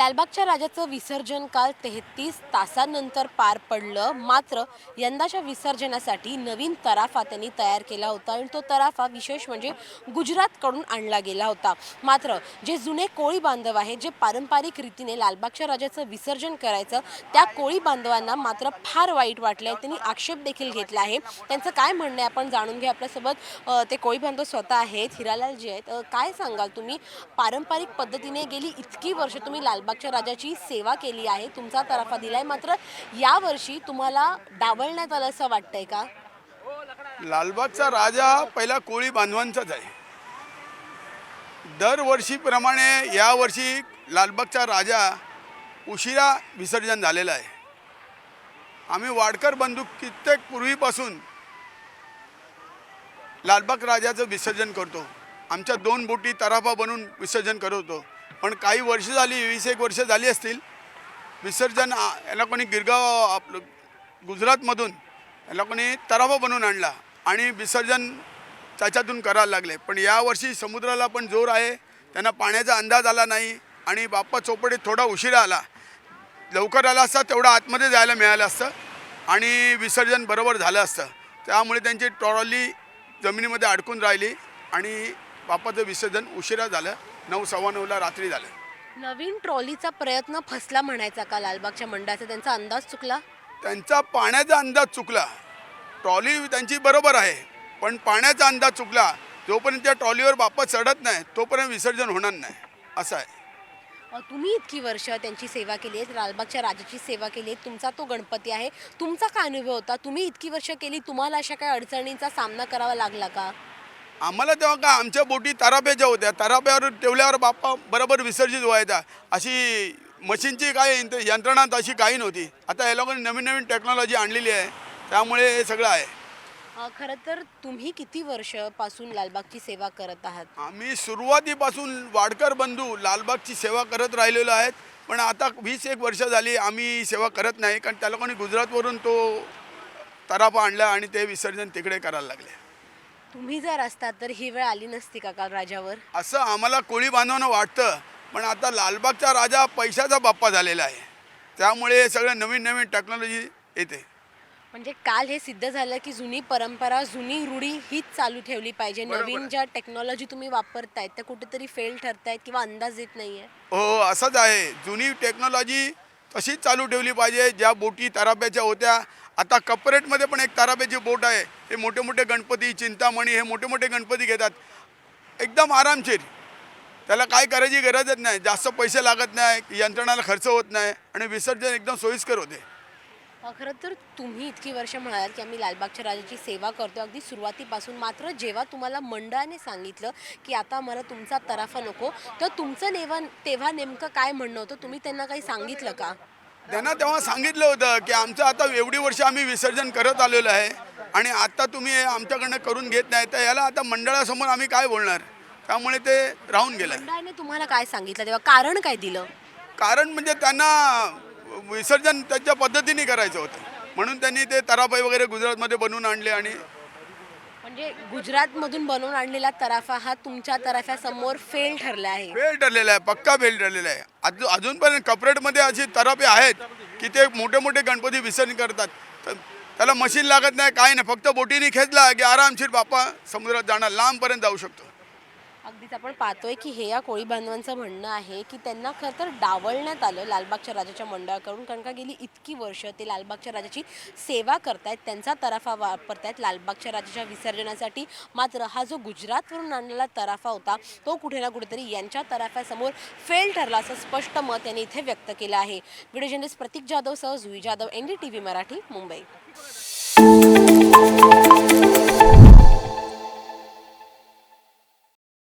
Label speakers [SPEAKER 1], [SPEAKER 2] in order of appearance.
[SPEAKER 1] लालबागच्या राजाचं विसर्जन काल तेहतीस तासांनंतर पार पडलं. मात्र यंदाच्या विसर्जनासाठी नवीन तराफा त्यांनी तयार केला होता आणि तो तराफा विशेष म्हणजे गुजरातकडून आणला गेला होता. मात्र जे जुने कोळी बांधव आहेत जे पारंपरिक रीतीने लालबागच्या राजाचं विसर्जन करायचं त्या कोळी बांधवांना मात्र फार वाईट वाटलं आहे त्यांनी आक्षेप देखील घेतला आहे. त्यांचं काय म्हणणं आहे? आपण जाणून घ्या आपल्यासोबत. ते कोळी बांधव स्वतः आहेत हिरालाल जे आहेत काय सांगाल तुम्ही? पारंपरिक पद्धतीने गेली इतकी वर्ष तुम्ही लालबाग राजाची सेवा केली आहे तुमचा तराफा दिलाय. मात्र यावर्षी तुम्हाला डावलण्यात आलं असं वाटतंय का?
[SPEAKER 2] लालबागचा राजा पहिला कोळी बांधवांचाच आहे. दरवर्षीप्रमाणे यावर्षी लालबागचा राजा उशिरा विसर्जन झालेला आहे. आम्ही वाडकर बंधू कित्येक पूर्वीपासून लालबाग राजाचं विसर्जन करतो. आमच्या दोन बोटी तराफा बनवून विसर्जन करवतो पण काही वर्ष झाली वीस एक वर्ष झाली असतील विसर्जन याला कोणी गिरगाव आपलं गुजरातमधून याला कोणी तराफा बनवून आणला आणि विसर्जन त्याच्यातून करायला लागले. पण यावर्षी समुद्राला पण जोर आहे त्यांना पाण्याचा अंदाज आला नाही आणि बाप्पा चोपडे थोडा उशिरा आला. लवकर आला असता तेवढा आतमध्ये जायला मिळालं असतं आणि विसर्जन बरोबर झालं असतं. त्यामुळे त्यांची ट्रॉली जमिनीमध्ये अडकून राहिली आणि बाप्पाचं विसर्जन उशिरा झालं. नऊ सव्वा नऊला रात्री झालं.
[SPEAKER 1] नवीन ट्रॉलीचा प्रयत्न फसला म्हणायचा का लालबागच्या मंडळाचा? त्यांचा अंदाज चुकला?
[SPEAKER 2] त्यांचा पाण्याचा अंदाज चुकला. ट्रॉली त्यांची बरोबर आहे पण पाण्याचा अंदाज चुकला. जोपर्यंत त्या ट्रॉलीवर बाप्पा चढत नाही तोपर्यंत विसर्जन होणार नाही. असं आहे.
[SPEAKER 1] अ, तुम्ही इतकी वर्ष त्यांची सेवा केली आहे लालबागच्या राजाची सेवा केली आहे तुमचा तो गणपती आहे. तुमचा काय अनुभव होता? तुम्ही इतकी वर्ष केली तुम्हाला अशा काही अडचणींचा सामना करावा लागला का?
[SPEAKER 2] आम्हाला तेव्हा का आमच्या बोटी तराप्याच्या होत्या. तराप्यावर ठेवल्यावर बाप्पा बरोबर विसर्जित व्हायचा. अशी मशीनची काय यंत्र- यंत्रणा तशी काही नव्हती. आता या लोकांनी नवीन नवीन टेक्नॉलॉजी आणलेली आहे. त्यामुळे हे सगळं आहे.
[SPEAKER 1] खरं तर तुम्ही किती वर्षापासून लालबागची सेवा करत आहात?
[SPEAKER 2] आम्ही सुरुवातीपासून वाडकर बंधू लालबागची सेवा करत राहिलेलो आहेत. पण आता वीस एक वर्ष झाली आम्ही सेवा करत नाही. कारण त्या लोकांनी गुजरातवरून तो तराफा आणला आणि ते विसर्जन तिकडे करायला लागले.
[SPEAKER 1] तुम्ही जर असतात तर ही वेळ आली नसती का काल राजावर?
[SPEAKER 2] असं आम्हाला कोळी बांधवांना वाटतं पण आता लालबागचा राजा पैशाचा बाप्पा झालेला आहे. त्यामुळे हे सगळं नवीन नवीन टेक्नॉलॉजी येते.
[SPEAKER 1] म्हणजे काल हे सिद्ध झालं की जुनी परंपरा जुनी रूढी हीच चालू ठेवली पाहिजे.
[SPEAKER 2] बरोबर.
[SPEAKER 1] नवीन
[SPEAKER 2] आहे.
[SPEAKER 1] ज्या टेक्नॉलॉजी तुम्ही वापरतायत त्या कुठेतरी फेल ठरतायत किंवा अंदाज येत नाहीये.
[SPEAKER 2] हो असंच आहे. जुनी टेक्नॉलॉजी तशीच चालू ठेवली पाहिजे. ज्या बोटी तराप्याच्या होत्या आता कपरेटमध्ये पण एक तराप्याची बोट आहे. हे मोठे मोठे गणपती चिंतामणी हे मोठे मोठे गणपती घेतात. एकदम आरामशीर. त्याला काय करायची गरजच नाही. जास्त पैसे लागत नाही यंत्रणाला खर्च होत नाही आणि विसर्जन एकदम सोयीस्कर होते.
[SPEAKER 1] खरं तर तुम्ही इतकी वर्ष म्हणाल की आम्ही लालबागच्या राजाची सेवा करतो अगदी सुरुवातीपासून मात्र जेव्हा तुम्हाला मंडळाने सांगितलं की आता मला तुमचा तराफा नको तर तुमचं नेवा तेव्हा नेमकं काय म्हणणं होतं? तुम्ही त्यांना काही सांगितलं का?
[SPEAKER 2] त्यांना तेव्हा सांगितलं होतं की आमचं आता एवढी वर्ष आम्ही विसर्जन करत आलेलो आहे आणि आता तुम्ही आमच्याकडनं करून घेत नाही तर याला आता मंडळासमोर आम्ही काय बोलणार? त्यामुळे ते राहून गेलं
[SPEAKER 1] मंडळाने तुम्हाला काय सांगितलं? तेव्हा कारण काय दिलं?
[SPEAKER 2] कारण म्हणजे त्यांना विसर्जन त्यांच्या पद्धतीने करायचं होतं. म्हणून त्यांनी ते तरापाई वगैरे गुजरातमध्ये बनवून आणले आणि
[SPEAKER 1] म्हणजे गुजरातमधून बनवून आणलेला तराफा हा तुमच्या तराफ्यासमोर फेल ठरला आहे.
[SPEAKER 2] फेल ठरलेला आहे पक्का फेल ठरलेला आहे. अजून अजूनपर्यंत कपरेटमध्ये असे तराफे आहेत की ते मोठे मोठे गणपती विसर्जन करतात. तर त्याला मशीन लागत नाही काय नाही. फक्त बोटीने खेचला की आरामशीर बाप्पा समुद्रात जाणार लांबपर्यंत जाऊ शकतो.
[SPEAKER 1] अगदीच आपण पाहतोय की हे या कोळी बांधवांचं म्हणणं आहे की त्यांना खरं तर डावलण्यात आलं लालबागच्या राजाच्या मंडळाकडून. कारण का गेली इतकी वर्ष ते लालबागच्या राजाची सेवा करतायत त्यांचा तराफा वापरतायत लालबागच्या राजाच्या विसर्जनासाठी. मात्र हा जो गुजरातवरून आणलेला तराफा होता तो कुठे ना कुठेतरी यांच्या तराफ्यासमोर फेल ठरला असं स्पष्ट मत यांनी इथे व्यक्त केलं आहे. व्हिडिओ जर्नलिस्ट प्रतीक जाधव सह Jui Jadhav N D T V Marathi Mumbai.